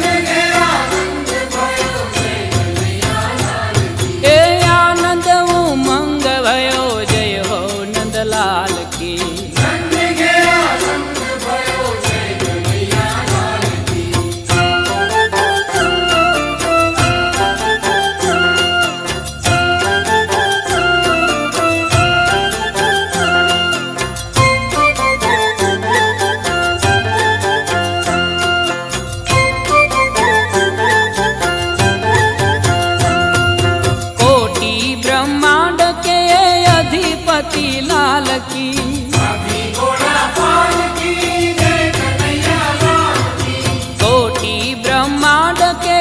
Nigga. પતિ લાલ કી કોટી બ્રહ્માંડ કે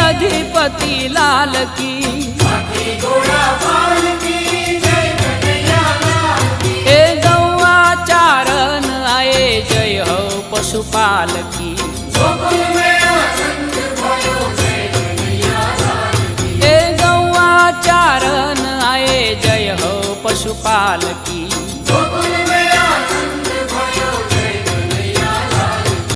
અધિપતિ લાલ કી એ ગૌવા ચારણ આયે જય હો પશુપાલક शिशुपाल की।